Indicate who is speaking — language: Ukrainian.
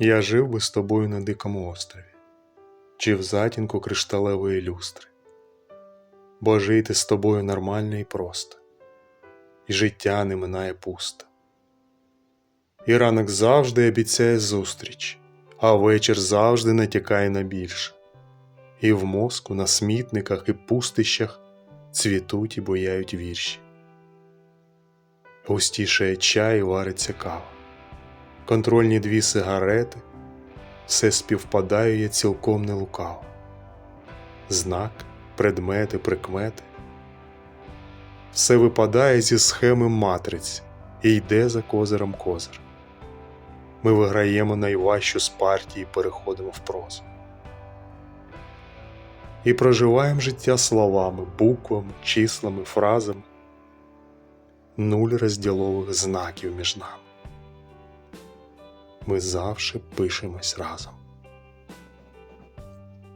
Speaker 1: Я жив би з тобою на дикому острові, чи в затінку кришталевої люстри, бо жити з тобою нормально і просто, і життя не минає пусто. І ранок завжди обіцяє зустріч, а вечір завжди натякає на більше. І в мозку, на смітниках і пустищах цвітуть і бояють вірші. Густішає чай і вариться кава. Контрольні дві сигарети, все співпадає цілком не лукаво. Знак, предмети, прикмети. Все випадає зі схеми матриці і йде за козиром козир. Ми виграємо найважчу з партії і переходимо в прозу. І проживаємо життя словами, буквами, числами, фразами. Нуль розділових знаків між нами. Ми завжди пишемось разом.